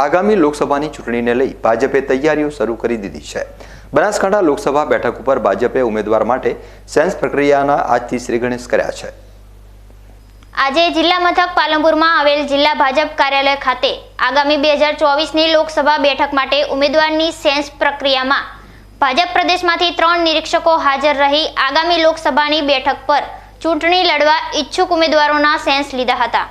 આગામી લોકસભાની ચૂંટણીને લઈ ભાજપે તૈયારીઓ શરૂ કરી દીધી છે. બનાસકાંઠા લોકસભા બેઠક ઉપર ભાજપે ઉમેદવાર માટે સેન્સ પ્રક્રિયાના આજથી શ્રીગણેશ કર્યા છે. આજે જિલ્લા મથક પાલનપુરમાં આવેલ જિલ્લા ભાજપ કાર્યાલય ખાતે આગામી બે હજાર ચોવીસની લોકસભા બેઠક માટે ઉમેદવારની સેન્સ પ્રક્રિયામાં ભાજપ પ્રદેશમાંથી ત્રણ નિરીક્ષકો હાજર રહી આગામી લોકસભાની બેઠક પર ચૂંટણી લડવા ઈચ્છુક ઉમેદવારોના સેન્સ લીધા હતા.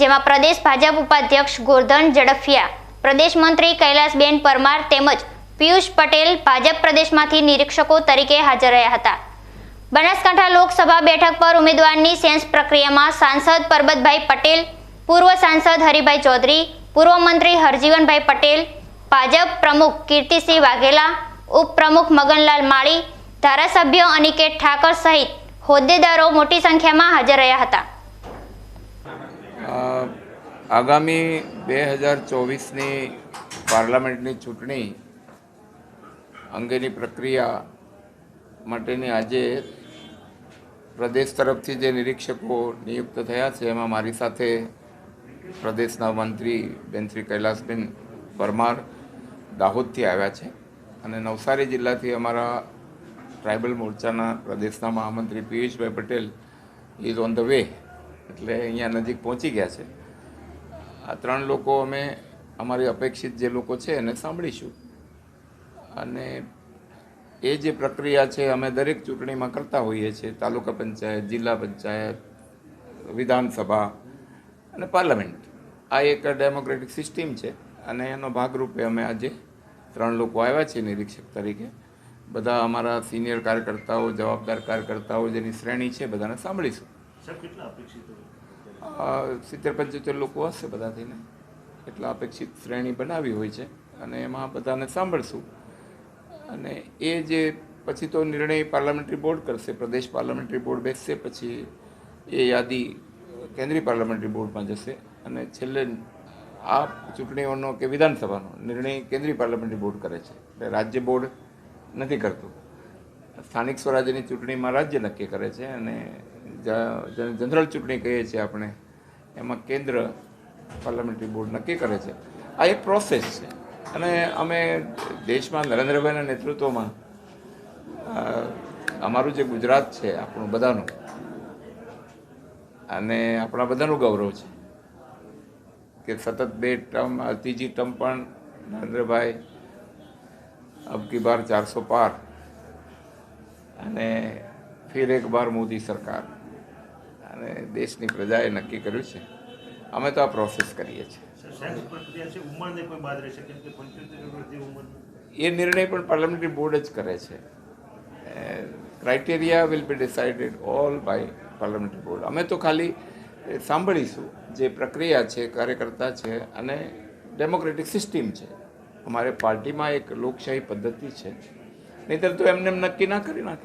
જેમાં પ્રદેશ ભાજપ ઉપાધ્યક્ષ ગોરધન ઝડફિયા, પ્રદેશ મંત્રી કૈલાસબેન પરમાર તેમજ પિયુષ પટેલ ભાજપ પ્રદેશમાંથી નિરીક્ષકો તરીકે હાજર રહ્યા હતા. બનાસકાંઠા લોકસભા બેઠક પર ઉમેદવારની સેન્સ પ્રક્રિયામાં સાંસદ પરબતભાઈ પટેલ, પૂર્વ સાંસદ હરિભાઈ ચૌધરી, પૂર્વ મંત્રી હરજીવનભાઈ પટેલ, ભાજપ પ્રમુખ કીર્તિસિંહ વાઘેલા ઉપપ્રમુખ મગનલાલ માળી, ધારાસભ્ય અનિકેત ઠાકર સહિત હોદ્દેદારો મોટી સંખ્યામાં હાજર રહ્યા હતા. આગામી બે હજાર ચોવીસની પાર્લામેન્ટની ચૂંટણી અંગેની પ્રક્રિયા માટેની આજે પ્રદેશ તરફથી જે નિરીક્ષકો નિયુક્ત થયા છે, એમાં મારી સાથે પ્રદેશના મંત્રી બેન શ્રી કૈલાસબેન પરમાર દાહોદથી આવ્યા છે અને નવસારી જિલ્લાથી અમારા ટ્રાઇબલ મોરચાના પ્રદેશના મહામંત્રી Piyushbhai Patel is on the way એટલે અહીંયા નજીક પહોંચી ગયા છે. આ ત્રણ લોકો અમે અમારી અપેક્ષિત જે લોકો છે એને સાંભળીશું. અને એ જે પ્રક્રિયા છે અમે દરેક ચૂંટણીમાં કરતા હોઈએ છીએ, તાલુકા પંચાયત, જિલ્લા પંચાયત, વિધાનસભા અને પાર્લામેન્ટ. આ એક ડેમોક્રેટિક સિસ્ટમ છે અને એનો ભાગરૂપે અમે આજે ત્રણ લોકો આવ્યા છીએ નિરીક્ષક તરીકે. બધા અમારા સિનિયર કાર્યકર્તાઓ, જવાબદાર કાર્યકર્તાઓ જેની શ્રેણી છે બધાને સાંભળીશું. કેટલા અપેક્ષિત સિત્તેર, પંચોતેર લોકો હશે બધા થઈને એટલા અપેક્ષિત શ્રેણી બનાવી હોય છે અને એમાં બધાને સાંભળશું. અને એ જે પછી તો નિર્ણય પાર્લામેન્ટરી બોર્ડ કરશે, પ્રદેશ પાર્લામેન્ટરી બોર્ડ બેસશે, પછી એ યાદી કેન્દ્રીય પાર્લામેન્ટરી બોર્ડમાં જશે. અને છેલ્લે આ ચૂંટણીઓનો કે વિધાનસભાનો નિર્ણય કેન્દ્રીય પાર્લામેન્ટરી બોર્ડ કરે છે. એટલે રાજ્ય બોર્ડ નથી કરતું. સ્થાનિક સ્વરાજ્યની ચૂંટણીમાં રાજ્ય નક્કી કરે છે અને જનરલ ચૂંટણી કહીએ છીએ આપણે. એમાં કેન્દ્ર પાર્લામેન્ટરી બોર્ડ નક્કી કરે છે. આ એક પ્રોસેસ છે. અને અમે દેશમાં નરેન્દ્રભાઈના નેતૃત્વમાં અમારું જે ગુજરાત છે, આપણું બધાનું, અને આપણા બધાનું ગૌરવ છે કે સતત બે ટર્મ, ત્રીજી ટર્મ પણ નરેન્દ્રભાઈ અબકી બાર ચારસો પાર અને ફિર એક બાર મોદી સરકાર. અને દેશની પ્રજાએ નક્કી કર્યું છે. અમે તો આ પ્રોસેસ કરીએ છીએ. એ નિર્ણય પણ પાર્લામેન્ટરી બોર્ડ જ કરે છે. Criteria will be decided all by parliamentary board અમે તો ખાલી સાંભળીશું જે પ્રક્રિયા છે કાર્યકર્તા છે અને ડેમોક્રેટિક સિસ્ટમ છે. અમારે પાર્ટીમાં એક લોકશાહી પદ્ધતિ છે. નહીંતર તો એમને એમ નક્કી ના કરી નાખે.